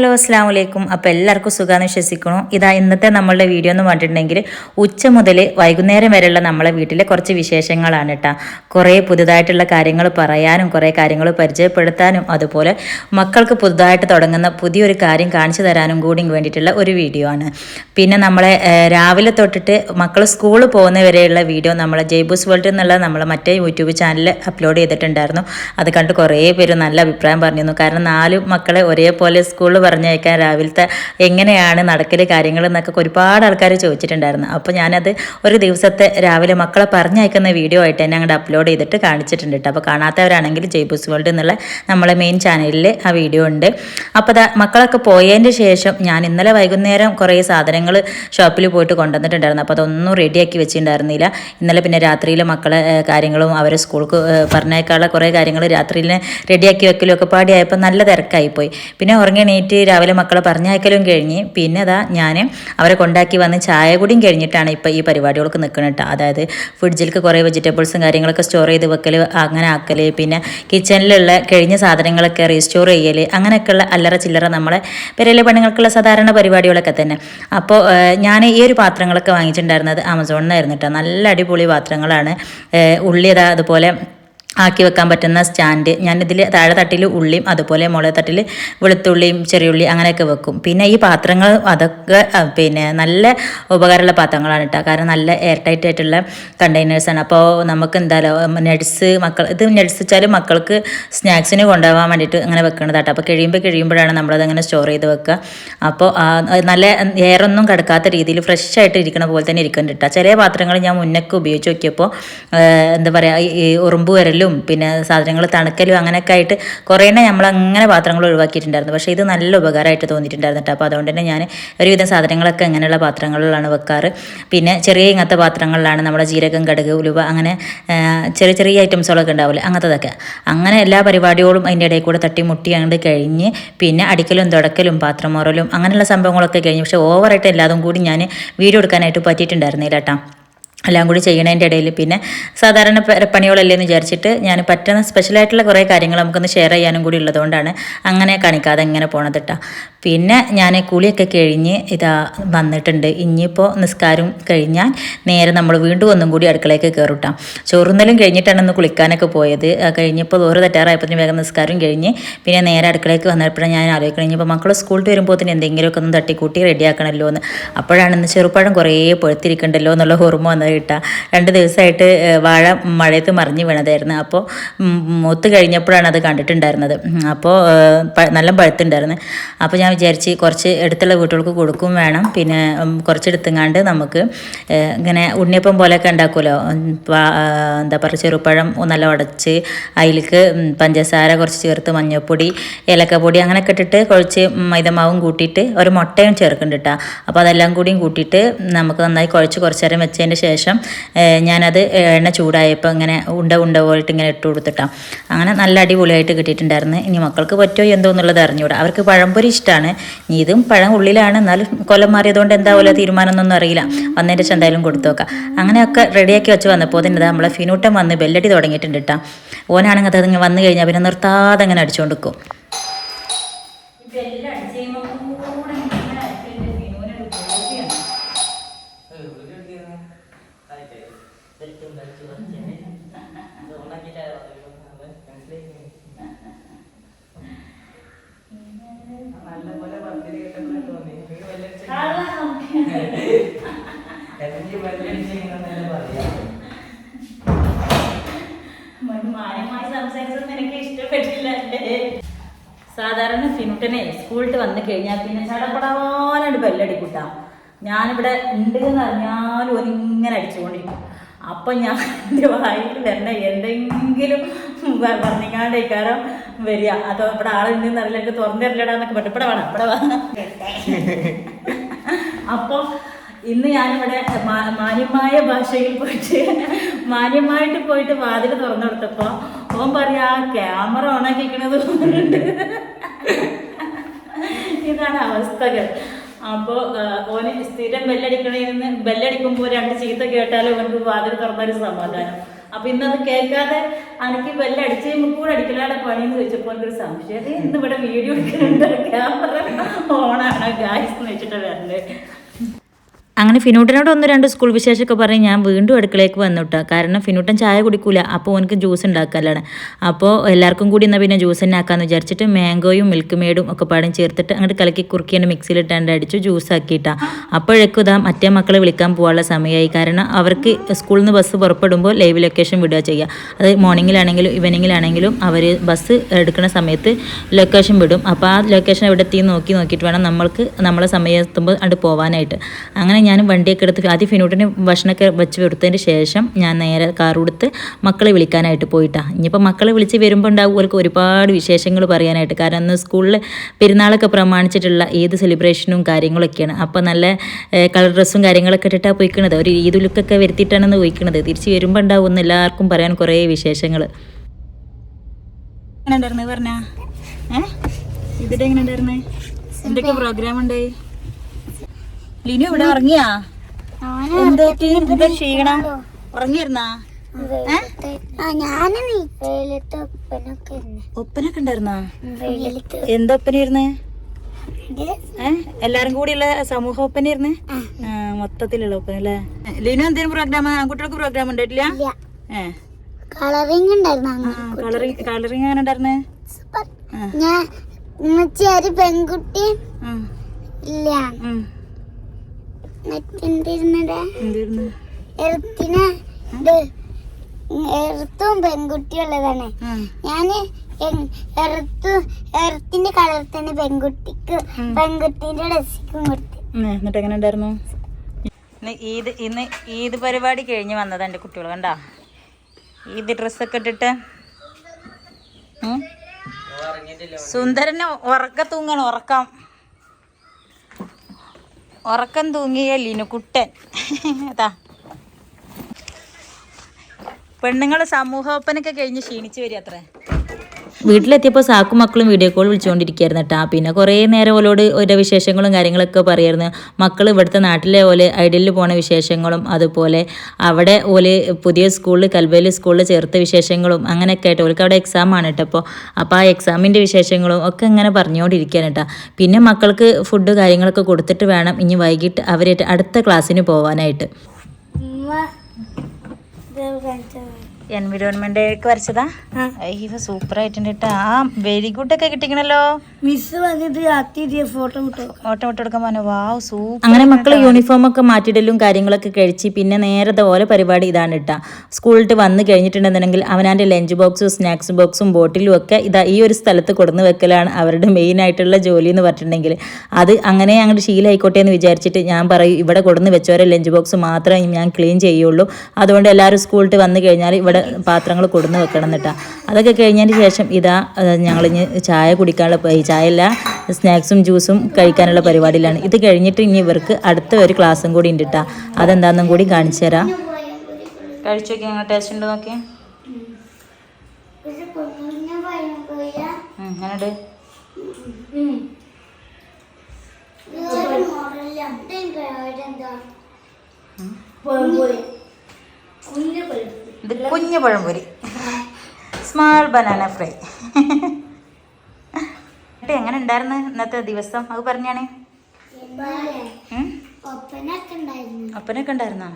Hello അസ്സാം വലൈക്കും അപ്പോൾ എല്ലാവർക്കും സുഖമാണെന്ന് വിശ്വസിക്കണു ഇതാ ഇന്നത്തെ നമ്മളുടെ വീഡിയോ എന്ന് പറഞ്ഞിട്ടുണ്ടെങ്കിൽ ഉച്ച മുതൽ വൈകുന്നേരം വരെയുള്ള നമ്മളെ വീട്ടിലെ കുറച്ച് വിശേഷങ്ങളാണ് കേട്ടോ കുറേ പുതുതായിട്ടുള്ള കാര്യങ്ങൾ പറയാനും കുറേ കാര്യങ്ങൾ പരിചയപ്പെടുത്താനും അതുപോലെ മക്കൾക്ക് പുതുതായിട്ട് തുടങ്ങുന്ന പുതിയൊരു കാര്യം കാണിച്ചു തരാനും കൂടി വേണ്ടിയിട്ടുള്ള ഒരു വീഡിയോ ആണ്. പിന്നെ നമ്മളെ രാവിലെ തൊട്ടിട്ട് മക്കൾ സ്കൂളിൽ പോകുന്നവരെയുള്ള വീഡിയോ നമ്മളെ ജയ്ബൂസ് വേൾഡ് എന്നുള്ള നമ്മളെ മറ്റേ യൂട്യൂബ് ചാനലിൽ അപ്ലോഡ് ചെയ്തിട്ടുണ്ടായിരുന്നു. അത് കണ്ട് കുറേ പേര് നല്ല അഭിപ്രായം പറഞ്ഞിരുന്നു. കാരണം നാല് മക്കളെ ഒരേപോലെ സ്കൂളിൽ പറഞ്ഞയക്കാൻ രാവിലത്തെ എങ്ങനെയാണ് നടക്കൽ കാര്യങ്ങൾ എന്നൊക്കെ ഒരുപാട് ആൾക്കാർ ചോദിച്ചിട്ടുണ്ടായിരുന്നു. അപ്പോൾ ഞാനത് ഒരു ദിവസത്തെ രാവിലെ മക്കളെ പറഞ്ഞയക്കുന്ന വീഡിയോ ആയിട്ട് തന്നെ അങ്ങോട്ട് അപ്ലോഡ് ചെയ്തിട്ട് കാണിച്ചിട്ടുണ്ട് കേട്ടോ അപ്പോൾ കാണാത്തവരാണെങ്കിൽ ജയ്ബൂസ് വേൾഡ് എന്നുള്ള നമ്മളെ മെയിൻ ചാനലിൽ ആ വീഡിയോ ഉണ്ട്. അപ്പോൾ ദാ മക്കളൊക്കെ പോയതിന്റെ ശേഷം ഞാൻ ഇന്നലെ വൈകുന്നേരം കുറേ സാധനങ്ങൾ ഷോപ്പിൽ പോയിട്ട് കൊണ്ടുവന്നിട്ടുണ്ടായിരുന്നു. അപ്പോൾ അതൊന്നും റെഡിയാക്കി വെച്ചിട്ടുണ്ടായിരുന്നില്ല. ഇന്നലെ പിന്നെ രാത്രിയിൽ മക്കളെ കാര്യങ്ങളും അവരെ സ്കൂൾക്ക് പറഞ്ഞേക്കാനുള്ള കുറേ കാര്യങ്ങൾ രാത്രിയിൽ റെഡിയാക്കി വെക്കലും ഒക്കെ പാടിയായപ്പോൾ നല്ല തിരക്കായിപ്പോയി. പിന്നെ ഉറങ്ങി എണീറ്റ് രാവിലെ മക്കളെ പറഞ്ഞയക്കലും കഴിഞ്ഞ് പിന്നെ അതാ ഞാൻ അവരെ കൊണ്ടാക്കി വന്ന് ചായ കൂടിയും കഴിഞ്ഞിട്ടാണ് ഇപ്പോൾ ഈ പരിപാടികൾക്ക് നിൽക്കുന്നത് കേട്ടോ അതായത് ഫ്രിഡ്ജിലേക്ക് കുറേ വെജിറ്റബിൾസും കാര്യങ്ങളൊക്കെ സ്റ്റോർ ചെയ്ത് വെക്കൽ അങ്ങനെ ആക്കൽ പിന്നെ കിച്ചണിലുള്ള കഴിഞ്ഞ സാധനങ്ങളൊക്കെ റീസ്റ്റോർ ചെയ്യൽ അങ്ങനെയൊക്കെയുള്ള അല്ലറ ചില്ലറ നമ്മളെ പെരയിലെ പെണ്ണുങ്ങൾക്കുള്ള സാധാരണ പരിപാടികളൊക്കെ തന്നെ. അപ്പോൾ ഞാൻ ഈ ഒരു പാത്രങ്ങളൊക്കെ വാങ്ങിച്ചിട്ടുണ്ടായിരുന്നത് ആമസോണിൽ നിന്നായിരുന്നു കേട്ടോ നല്ല അടിപൊളി പാത്രങ്ങളാണ്. ഉള്ളിയതാ ഉള്ളി അതാ അതുപോലെ ആക്കി വെക്കാൻ പറ്റുന്ന സ്റ്റാൻഡ്. ഞാനിതിൽ താഴെ തട്ടിൽ ഉള്ളിയും അതുപോലെ മുളക് തട്ടിൽ വെളുത്തുള്ളിയും ചെറിയുള്ളി അങ്ങനെയൊക്കെ വെക്കും. പിന്നെ ഈ പാത്രങ്ങൾ അതൊക്കെ പിന്നെ നല്ല ഉപകാരമുള്ള പാത്രങ്ങളാണ് കേട്ടോ കാരണം നല്ല എയർ ടൈറ്റ് ആയിട്ടുള്ള കണ്ടെയ്നേഴ്സാണ് അപ്പോൾ നമുക്ക് എന്തായാലും നട്സ് മക്കൾ ഇത് നട്സ് വെച്ചാൽ മക്കൾക്ക് സ്നാക്സിന് കൊണ്ടുപോകാൻ വേണ്ടിയിട്ട് അങ്ങനെ കേട്ടോ അപ്പോൾ കഴിയുമ്പോൾ കഴിയുമ്പോഴാണ് നമ്മളത് അങ്ങനെ സ്റ്റോർ ചെയ്ത് വെക്കുക അപ്പോൾ നല്ല എയറൊന്നും കിടക്കാത്ത രീതിയിൽ ഫ്രഷ് ആയിട്ട് ഇരിക്കുന്ന പോലെ തന്നെ ഇരിക്കുന്നുണ്ട് കേട്ടോ ചില പാത്രങ്ങൾ ഞാൻ മുന്നൊക്കെ ഉപയോഗിച്ച് നോക്കിയപ്പോൾ എന്താ പറയുക ഈ ഉറുമ്പ് വരലും പിന്നെ സാധനങ്ങൾ തണുക്കലും അങ്ങനെയൊക്കെ ആയിട്ട് കുറേ നമ്മൾ അങ്ങനെ പാത്രങ്ങൾ ഒഴിവാക്കിയിട്ടുണ്ടായിരുന്നു. പക്ഷേ ഇത് നല്ല ഉപകാരമായിട്ട് തോന്നിയിട്ടുണ്ടായിരുന്നു കേട്ടോ. അപ്പോൾ അതുകൊണ്ട് തന്നെ ഞാൻ ഒരുവിധം സാധനങ്ങളൊക്കെ അങ്ങനെയുള്ള പാത്രങ്ങളിലാണ് വെക്കാറ്. പിന്നെ ചെറിയ ഇങ്ങനത്തെ പാത്രങ്ങളിലാണ് നമ്മുടെ ജീരകം കടുക് ഉലുവ അങ്ങനെ ചെറിയ ചെറിയ ഐറ്റംസുകളൊക്കെ ഉണ്ടാവില്ലേ അങ്ങനത്തതൊക്കെ. അങ്ങനെ എല്ലാ പരിപാടികളും അതിന്റെ ഇടയിൽ കൂടെ തട്ടി മുട്ടി അങ്ങോട്ട് കഴിഞ്ഞ് പിന്നെ അടിക്കലും തുടക്കലും പാത്രം മുറലും അങ്ങനെയുള്ള സംഭവങ്ങളൊക്കെ കഴിഞ്ഞ്. പക്ഷേ ഓവറായിട്ട് എല്ലാതും കൂടി ഞാൻ വീഡിയോ എടുക്കാനായിട്ട് പറ്റിയിട്ടുണ്ടായിരുന്നില്ല കേട്ടോ. എല്ലാം കൂടി ചെയ്യണതിന്റെ ഇടയിൽ പിന്നെ സാധാരണ പണികളല്ലേ എന്ന് വിചാരിച്ചിട്ട് ഞാൻ പറ്റുന്ന സ്പെഷ്യലായിട്ടുള്ള കുറേ കാര്യങ്ങൾ നമുക്കൊന്ന് ഷെയർ ചെയ്യാനും കൂടി ഉള്ളതുകൊണ്ടാണ് അങ്ങനെ കാണിക്കാതെ എങ്ങനെ പോണത് കേട്ടോ പിന്നെ ഞാൻ കുളിയൊക്കെ കഴിഞ്ഞ് ഇതാ വന്നിട്ടുണ്ട്. ഇനിയിപ്പോൾ നിസ്കാരം കഴിഞ്ഞാൽ നേരെ നമ്മൾ വീണ്ടും ഒന്നും കൂടി അടുക്കളയ്ക്ക് കയറിട്ടാം ചോറുന്നലും കഴിഞ്ഞിട്ടാണ് ഒന്ന് കുളിക്കാനൊക്കെ പോയത്. കഴിഞ്ഞപ്പോൾ ഓരോ തെറ്റാറായപ്പോഴത്തേനും വേഗം നിസ്കാരം കഴിഞ്ഞ് പിന്നെ നേരെ അടുക്കളയ്ക്ക് വന്നപ്പോഴാണ് ഞാൻ ആലോചിക്കണം. ഇനിയിപ്പോൾ മക്കൾ സ്കൂളിൽ വരുമ്പോൾ തന്നെ എന്തെങ്കിലുമൊക്കെ ഒന്ന് തട്ടിക്കൂട്ടി റെഡിയാക്കണമല്ലോ എന്ന് അപ്പോഴാണ് ഇന്ന് ചെറുപ്പഴം കുറേ പൊഴുത്തിരിക്കണ്ടല്ലോ എന്നുള്ള ഓർമ്മ വന്നത്. കിട്ടുക രണ്ട് ദിവസമായിട്ട് വാഴ മഴയത്ത് മറിഞ്ഞ് വീണതായിരുന്നു. അപ്പോൾ മൊത്ത് കഴിഞ്ഞപ്പോഴാണ് അത് കണ്ടിട്ടുണ്ടായിരുന്നത്. അപ്പോൾ നല്ല പഴുത്തുണ്ടായിരുന്നു. അപ്പോൾ ഞാൻ വിചാരിച്ച് കുറച്ച് അടുത്തുള്ള വീട്ടുകൾക്ക് കൊടുക്കും വേണം. പിന്നെ കുറച്ചെടുത്തുങ്ങാണ്ട് നമുക്ക് ഇങ്ങനെ ഉണ്ണിയപ്പം പോലെയൊക്കെ ഉണ്ടാക്കുമല്ലോ. എന്താ പറയുക ചെറുപ്പഴം നല്ല ഉടച്ച് അതിലേക്ക് പഞ്ചസാര കുറച്ച് ചേർത്ത് മഞ്ഞൾപ്പൊടി ഏലക്കപ്പൊടി അങ്ങനെയൊക്കെ ഇട്ടിട്ട് കുഴച്ച് മൈദമാവും കൂട്ടിയിട്ട് ഒരു മുട്ടയും ചേർക്കുന്നുണ്ട് കേട്ടോ അപ്പോൾ അതെല്ലാം കൂടിയും കൂട്ടിയിട്ട് നമുക്ക് നന്നായി കുഴച്ച് കുറച്ച് നേരം വെച്ചതിന്റെ ശേഷം ഏഹ്, ഞാനത് എണ്ണ ചൂടായപ്പോൾ ഇങ്ങനെ ഉണ്ട ഉണ്ട പോയിട്ട് ഇങ്ങനെ ഇട്ട് കൊടുത്തിട്ടാണ് അങ്ങനെ നല്ല അടിപൊളിയായിട്ട് കിട്ടിയിട്ടുണ്ടായിരുന്നു. ഇനി മക്കൾക്ക് പറ്റുമോ എന്തോ എന്നുള്ളത് അറിഞ്ഞുകൂടാ. അവർക്ക് പഴംപൊരി ഇഷ്ടമാണ് ഇതും പഴം ഉള്ളിലാണ്. എന്നാലും കൊല്ലം മാറിയതുകൊണ്ട് പോലെ തീരുമാനമൊന്നും അറിയില്ല. വന്നതിന്റെ ശേഷം എന്തായാലും കൊടുത്തു നോക്കാം. അങ്ങനെയൊക്കെ റെഡിയാക്കി വെച്ച് വന്നപ്പോൾ തന്നെ നമ്മളെ ഫിനൂട്ടം വന്ന് ബെല്ലടി തുടങ്ങിയിട്ടുണ്ട് കേട്ടോ ഓനാണെങ്കിൽ അത് വന്നു കഴിഞ്ഞാൽ പിന്നെ നിർത്താതെ അങ്ങനെ അടിച്ചുകൊണ്ട് പറയാം. മാന്യമായി സംസാരിച്ചത് നിനക്ക് സാധാരണ ഫിനുട്ടനെ സ്കൂളിട്ട് വന്ന് കഴിഞ്ഞാൽ പിന്നെ ചടപടാനായിട്ട് കൂട്ടാം ഞാനിവിടെ ഉണ്ട് എന്ന് അറിഞ്ഞാലും ഒരിങ്ങനെ അടിച്ചുകൊണ്ടിരിക്കും. അപ്പം ഞാൻ എന്റെ വായിൽ വരണ എന്തെങ്കിലും പറഞ്ഞിക്കാണ്ടേക്കാരം വരിക. അതോ ഇവിടെ ആളുണ്ടെന്ന് അറിയില്ല എനിക്ക് തുറന്നു തരില്ലടാന്നൊക്കെ പറഞ്ഞു. ഇവിടെ വേണം ഇവിടെ വേണം. അപ്പോൾ ഇന്ന് ഞാനിവിടെ മാന്യമായ ഭാഷയിൽ പോയിട്ട് മാന്യമായിട്ട് പോയിട്ട് വാതിൽ തുറന്നു കൊടുത്തപ്പോൾ ഓൻ പറയാ ക്യാമറ ഓണാക്കിക്കണത് തോന്നുന്നുണ്ട്. ഇതാണ് അവസ്ഥകൾ. അപ്പോൾ ഓന് സ്ഥിരം ബെല്ലടിക്കണേന്ന് ബെല്ലടിക്കുമ്പോൾ രണ്ട് ചീത്ത കേട്ടാലും ഇവർക്ക് വാതിൽ തുറന്നൊരു സമാധാനം. അപ്പൊ ഇന്നത് കേൾക്കാതെ അനക്ക് ബെല്ലടിച്ച് കൂടെ അടിക്കലാടെ പണിയെന്ന് ചോദിച്ചപ്പോൾ എനിക്കൊരു സംശയം. "ഏ, ഇന്ന് ഇവിടെ വീഡിയോ എടുക്കുന്നുണ്ട് ക്യാമറ ഓണാണ് ഗായ്സ് എന്ന് വെച്ചിട്ട് വരണ്ടേ അങ്ങനെ ഫിനൂട്ടനോട് ഒന്ന് രണ്ട് സ്കൂൾ വിശേഷമൊക്കെ പറഞ്ഞ് ഞാൻ വീണ്ടും അടുക്കളയ്ക്ക് വന്നുട്ടാ. കാരണം ഫിനൂട്ടൻ ചായ കുടിക്കൂല അപ്പോൾ ഓനക്ക് ജ്യൂസ് ഉണ്ടാക്കാനാണ് അപ്പോൾ എല്ലാവർക്കും കൂടി എന്നാൽ പിന്നെ ജ്യൂസ് തന്നെ ആക്കാമെന്ന് വിചാരിച്ചിട്ട് മാംഗോയും മിൽക്ക് മേഡും ഒക്കെ പാടും ചേർത്തിട്ട് അങ്ങോട്ട് കലക്കി കുറുക്കിയാണ് മിക്സിയിലിട്ടാണ്ട് അടിച്ചു ജ്യൂസ് ആക്കിയിട്ടാ അപ്പോഴേക്കും ഇതാ മറ്റേ മക്കളെ വിളിക്കാൻ പോകാനുള്ള സമയമായി കാരണം അവർക്ക് സ്കൂളിൽ നിന്ന് ബസ് പുറപ്പെടുമ്പോൾ ലൈവ് ലൊക്കേഷൻ വിടുക ചെയ്യുക അത് മോർണിംഗിലാണെങ്കിലും ഈവനിങ്ങിലാണെങ്കിലും അവർ ബസ് എടുക്കുന്ന സമയത്ത് ലൊക്കേഷൻ വിടും. അപ്പോൾ ആ ലൊക്കേഷൻ എവിടെ എത്തി നോക്കി നോക്കിയിട്ട് വേണം നമ്മൾക്ക് നമ്മളെ സമയം എത്തുമ്പോൾ അത് പോകാനായിട്ട് അങ്ങനെ ഞാൻ വണ്ടിയൊക്കെ എടുത്ത് ആദ്യം ഫിനോട്ടിന് ഭക്ഷണമൊക്കെ വെച്ച് കൊടുത്തതിന് ശേഷം ഞാൻ നേരെ കാർ കൊടുത്ത് മക്കളെ വിളിക്കാനായിട്ട് പോയിട്ടാ. ഇനിയിപ്പോൾ മക്കളെ വിളിച്ച് വരുമ്പോൾ ഉണ്ടാവും അവർക്ക് ഒരുപാട് വിശേഷങ്ങൾ പറയാനായിട്ട്. കാരണം അന്ന് സ്കൂളിൽ പെരുന്നാളൊക്കെ പ്രമാണിച്ചിട്ടുള്ള ഏത് സെലിബ്രേഷനും കാര്യങ്ങളൊക്കെയാണ്. അപ്പോൾ നല്ല കളർ ഡ്രസ്സും കാര്യങ്ങളൊക്കെ ഇട്ടിട്ടാണ് പോയിക്കണത്. ഒരു ഈദ് ലുക്കൊക്കെ വരുത്തിയിട്ടാണെന്ന് പോയിക്കണത്. തിരിച്ച് വരുമ്പോൾ ഉണ്ടാവും എല്ലാവർക്കും പറയാൻ കുറേ വിശേഷങ്ങൾ എങ്ങനെ എന്തൊക്കെ പ്രോഗ്രാം ഉണ്ട് ലിനു ഇവിടെ ഉറങ്ങിയാ? എന്താ എന്താ ക്ഷീണം? ഉറങ്ങിയിരുന്നാ? ഒപ്പനൊക്കെ ഉണ്ടായിരുന്നാ? എന്താ ഒപ്പനായിരുന്നേ എല്ലാരും കൂടിയുള്ള സമൂഹ ഒപ്പനായിരുന്നേ മൊത്തത്തിലുള്ള ഒപ്പന അല്ലേ? ലിനു എന്തേലും പ്രോഗ്രാം ആൺകുട്ടികൾക്ക് പ്രോഗ്രാം ഉണ്ടായിട്ടില്ല കളറിംഗ് കളറിംഗ് കളറിങ് അങ്ങനെ ഉണ്ടായിരുന്നേ. ഞാൻ പെൺകുട്ടി ഇല്ല. എറുത്തും പെൺകുട്ടിയും ഉള്ളതാണ് ഉം. ഞാൻ എറുത്തു എറുത്തിന്റെ കളർ തന്നെ പെൺകുട്ടിക്ക് പെൺകുട്ടിന്റെ ഡ്രസ്സിക്കും കൊടുത്തു. എന്നിട്ട് എങ്ങനെ ഉണ്ടായിരുന്നു? ഇന്ന് ഈദ് ഇന്ന് ഈദ് പരിപാടി കഴിഞ്ഞ് വന്നതാ എന്റെ കുട്ടികൾ കണ്ടാ? ഈദ് ഡ്രസ്സൊക്കെ ഇട്ടിട്ട് സുന്ദരന് ഉറക്ക തൂങ്ങണം ഉറക്കം. ഉറക്കം തൂങ്ങിയ ലിനുകുട്ടൻ. അതാ. പെണ്ണുങ്ങൾ സമൂഹോപ്പനൊക്കെ കഴിഞ്ഞ് ക്ഷീണിച്ച് വരിക അത്രേ. വീട്ടിലെത്തിയപ്പോൾ സാക്കും മക്കളും വീഡിയോ കോൾ വിളിച്ചുകൊണ്ടിരിക്കുകയായിരുന്നു കേട്ടോ പിന്നെ കുറേ നേരം ഓലോട് ഓരോ വിശേഷങ്ങളും കാര്യങ്ങളൊക്കെ പറയായിരുന്നു. മക്കൾ ഇവിടുത്തെ നാട്ടിലെ ഓൽ ഐഡിയലിൽ പോണ വിശേഷങ്ങളും അതുപോലെ അവിടെ ഓൽ പുതിയ സ്കൂളിൽ കൽവേലി സ്കൂളിൽ ചേർത്ത വിശേഷങ്ങളും അങ്ങനെയൊക്കെ ആയിട്ട് ഓർക്ക് അവിടെ എക്സാം ആണ് കേട്ടോ അപ്പോൾ അപ്പോൾ ആ എക്സാമിന്റെ വിശേഷങ്ങളും ഒക്കെ ഇങ്ങനെ പറഞ്ഞുകൊണ്ടിരിക്കുകയാണ് കേട്ടോ പിന്നെ മക്കൾക്ക് ഫുഡ് കാര്യങ്ങളൊക്കെ കൊടുത്തിട്ട് വേണം ഇനി വൈകിട്ട് അവരായിട്ട് അടുത്ത ക്ലാസ്സിന് പോകാനായിട്ട് എൻവിറോൺമെന്റ് ഒക്കെ വരച്ചതാ. അയ്യോ സൂപ്പർ ആയിട്ടുണ്ട് കേട്ടോ ആ വെരി ഗുഡ് ഒക്കെ കിട്ടിക്കണല്ലോ മിസ് വന്നിട്ട് ഫോട്ടോ കിട്ടോ കൊടുക്കാൻ പറഞ്ഞു. വാവ് സൂപ്പർ അങ്ങനെ മക്കൾ യൂണിഫോം ഒക്കെ മാറ്റിയിടലും കാര്യങ്ങളൊക്കെ കഴിച്ച് പിന്നെ നേരത്തെ ഓരോ പരിപാടി ഇതാണ് ഇട്ടാ സ്കൂളിട്ട് വന്ന് കഴിഞ്ഞിട്ടുണ്ടെന്നുണ്ടെങ്കിൽ അവനാന്റെ ലഞ്ച് ബോക്സും സ്നാക്സ് ബോക്സും ബോട്ടിലും ഒക്കെ ഇതാ ഈ ഒരു സ്ഥലത്ത് കൊടുന്ന് വെക്കലാണ് അവരുടെ മെയിൻ ആയിട്ടുള്ള ജോലി എന്ന് പറഞ്ഞിട്ടുണ്ടെങ്കിൽ. അത് അങ്ങനെ അങ്ങോട്ട് ശീലമായിക്കോട്ടെ എന്ന് വിചാരിച്ചിട്ട് ഞാൻ പറയും ഇവിടെ കൊടുന്ന് വെച്ചവരെ ലഞ്ച് ബോക്സ് മാത്രമേ ഞാൻ ക്ലീൻ ചെയ്യുള്ളൂ. അതുകൊണ്ട് എല്ലാവരും സ്കൂളിട്ട് വന്നു കഴിഞ്ഞാൽ ഇവിടെ പാത്രങ്ങൾ കൊടുന്ന് വെക്കണം എന്നിട്ടാ. അതൊക്കെ കഴിഞ്ഞതിന് ശേഷം ഇതാ ഞങ്ങളിഞ്ഞ് ഇനി ചായ കുടിക്കാനുള്ള ചായ അല്ല സ്നാക്സും ജ്യൂസും കഴിക്കാനുള്ള പരിപാടിയിലാണ്. ഇത് കഴിഞ്ഞിട്ട് ഇനി ഇവർക്ക് അടുത്ത ഒരു ക്ലാസ്സും കൂടി ഉണ്ട് കേട്ടോ അതെന്താണെന്നും കൂടി കാണിച്ചു തരാം. കഴിച്ചു നോക്കി ഞങ്ങൾ ടേസ്റ്റ് ഉണ്ട് നോക്കി? അങ്ങനെയുണ്ട് ഇത് കുഞ്ഞു പഴംപൊരി. സ്മാൾ ബനാന ഫ്രൈ എന്നിട്ട് എങ്ങനെ ഉണ്ടായിരുന്നു ഇന്നത്തെ ദിവസം? അത് പറഞ്ഞാണേ? ഒപ്പനൊക്കെ ഉണ്ടായിരുന്നു.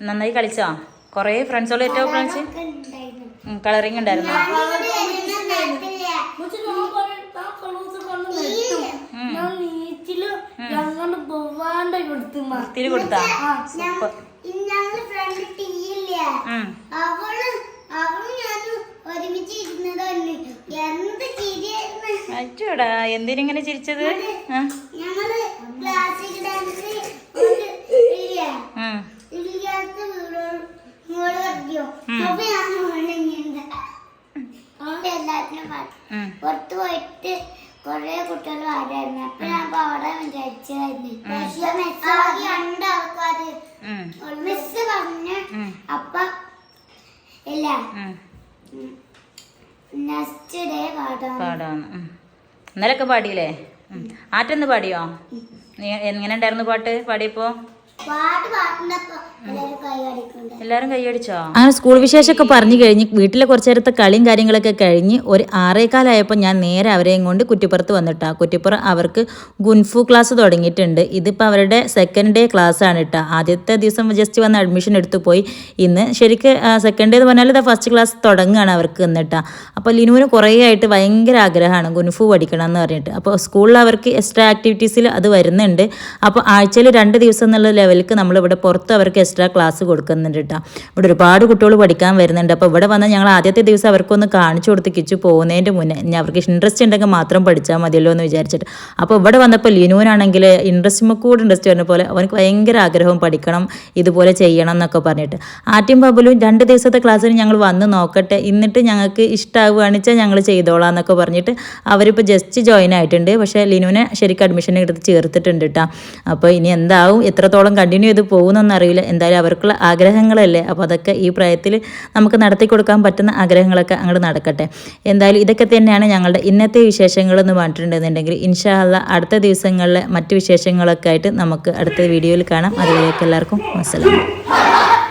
നന്നായി കളിച്ചോ? കൊറേ ഫ്രണ്ട്സോളം ഏറ്റവും ഫ്രണ്ട്സ് കളറിങ് ഉണ്ടായിരുന്നോ? തിരി കൊടുത്താ സൂപ്പർ ഞങ്ങൾ ഫ്രണ്ട് ടീയില്ലേ ഉം. അവൾ അവളും ഞാനും ഒരുമിച്ച് ഇരുന്നത് എന്ത് ചിരിയായിരുന്നു. അച്ചോടാ എന്തിനിങ്ങനെ ചിരിച്ചത്? ഞങ്ങൾ ഡാൻസ്. പുറത്ത് പോയിട്ട് കൊറേ കുട്ടികൾ പാടായിരുന്നു. അപ്പൊ ഞാൻ അവിടെ വിചാരിച്ചായിരുന്നു പക്ഷെ മെസ്സാക്കി രണ്ട് ആൾക്കാര് ഉം. മിസ് പറഞ്ഞു ഉം. അപ്പ ഇല്ല. പാടാന്ന്. ഉം. പാടിയില്ലേ? ആറ്റന്ന് ആറ്റൊന്ന് പാടിയോ? നീ എങ്ങനെ ഉണ്ടായിരുന്നു പാട്ട് പാടിയപ്പോ? എല്ലാവരും കൈയടിച്ചോ അങ്ങനെ സ്കൂൾ വിശേഷമൊക്കെ പറഞ്ഞു കഴിഞ്ഞ് വീട്ടിലെ കുറച്ചു നേരത്തെ കളിയും കാര്യങ്ങളൊക്കെ കഴിഞ്ഞ് ഒരു ആറേക്കാലായപ്പോൾ ഞാൻ നേരെ അവരെയും കൊണ്ട് കുറ്റിപ്പുറത്ത് വന്നിട്ടാ. കുറ്റിപ്പുറം അവർക്ക് ഗുൻഫു ക്ലാസ് തുടങ്ങിയിട്ടുണ്ട്. ഇതിപ്പോൾ അവരുടെ സെക്കൻഡ് ഡേ ക്ലാസ് ആണ് കേട്ടോ ആദ്യത്തെ ദിവസം ജസ്റ്റ് വന്ന് അഡ്മിഷൻ എടുത്തു പോയി. ഇന്ന് ശരിക്ക് സെക്കൻഡ് ഡേ എന്ന് പറഞ്ഞാൽ ഇതാ ഫസ്റ്റ് ക്ലാസ് തുടങ്ങുകയാണ് അവർക്ക് എന്നിട്ടാ അപ്പോൾ ലിനുവിന് കുറേ ആയിട്ട് ഭയങ്കര ആഗ്രഹമാണ് ഗുൻഫു പഠിക്കണം എന്ന് പറഞ്ഞിട്ട്. അപ്പോൾ സ്കൂളിൽ അവർക്ക് എക്സ്ട്രാ ആക്ടിവിറ്റീസിൽ അത് വരുന്നുണ്ട്. അപ്പോൾ ആഴ്ചയിൽ രണ്ട് ദിവസം എന്നുള്ള ലെവലിക്ക് നമ്മളിവിടെ പുറത്ത് അവർക്ക് എക്സ്ട്രാ ക്ലാസ് കൊടുക്കുന്നുണ്ട് കേട്ടോ ഇവിടെ ഒരുപാട് കുട്ടികൾ പഠിക്കാൻ വരുന്നുണ്ട്. അപ്പോൾ ഇവിടെ വന്നാൽ ഞങ്ങൾ ആദ്യത്തെ ദിവസം അവർക്കൊന്ന് കാണിച്ചു കൊടുത്ത് കിച്ചു പോകുന്നതിന്റെ മുന്നേ ഇനി അവർക്ക് ഇൻട്രസ്റ്റ് ഉണ്ടെങ്കിൽ മാത്രം പഠിച്ചാൽ മതിയല്ലോ എന്ന് വിചാരിച്ചിട്ട്. അപ്പോൾ ഇവിടെ വന്നപ്പോൾ ലിനുവിനാണെങ്കിൽ ഇൻട്രസ്റ്റ് കൂടെ ഇൻട്രസ്റ്റ് വരുന്ന പോലെ അവനക്ക് ഭയങ്കര ആഗ്രഹം പഠിക്കണം ഇതുപോലെ ചെയ്യണം എന്നൊക്കെ പറഞ്ഞിട്ട്. ആദ്യം ബബുലും രണ്ട് ദിവസത്തെ ക്ലാസ്സിന് ഞങ്ങൾ വന്ന് നോക്കട്ടെ എന്നിട്ട് ഞങ്ങൾക്ക് ഇഷ്ടമാവുകയാണെന്ന് വെച്ചാൽ ഞങ്ങൾ ചെയ്തോളാം എന്നൊക്കെ പറഞ്ഞിട്ട് അവരിപ്പോൾ ജസ്റ്റ് ജോയിൻ ആയിട്ടുണ്ട്. പക്ഷേ ലിനുവിനെ ശരിക്കും അഡ്മിഷൻ എടുത്ത് ചേർത്തിട്ടുണ്ട് കേട്ടോ അപ്പോൾ ഇനി എന്താവും? എത്രത്തോളം കണ്ടിന്യൂ ചെയ്ത് പോകുന്നൊന്നും അറിയില്ല എന്തായാലും അവർക്കുള്ള ആഗ്രഹങ്ങളല്ലേ. അപ്പോൾ അതൊക്കെ ഈ പ്രായത്തിൽ നമുക്ക് നടത്തി കൊടുക്കാൻ പറ്റുന്ന ആഗ്രഹങ്ങളൊക്കെ അങ്ങോട്ട് നടക്കട്ടെ. എന്തായാലും ഇതൊക്കെ തന്നെയാണ് ഞങ്ങളുടെ ഇന്നത്തെ വിശേഷങ്ങൾ എന്ന് പറഞ്ഞിട്ടുണ്ടെന്നുണ്ടെങ്കിൽ ഇൻഷാല്ല അടുത്ത ദിവസങ്ങളിലെ മറ്റ് വിശേഷങ്ങളൊക്കെ ആയിട്ട് നമുക്ക് അടുത്ത വീഡിയോയിൽ കാണാം. അതിലേക്ക് എല്ലാവർക്കും അസ്സലാം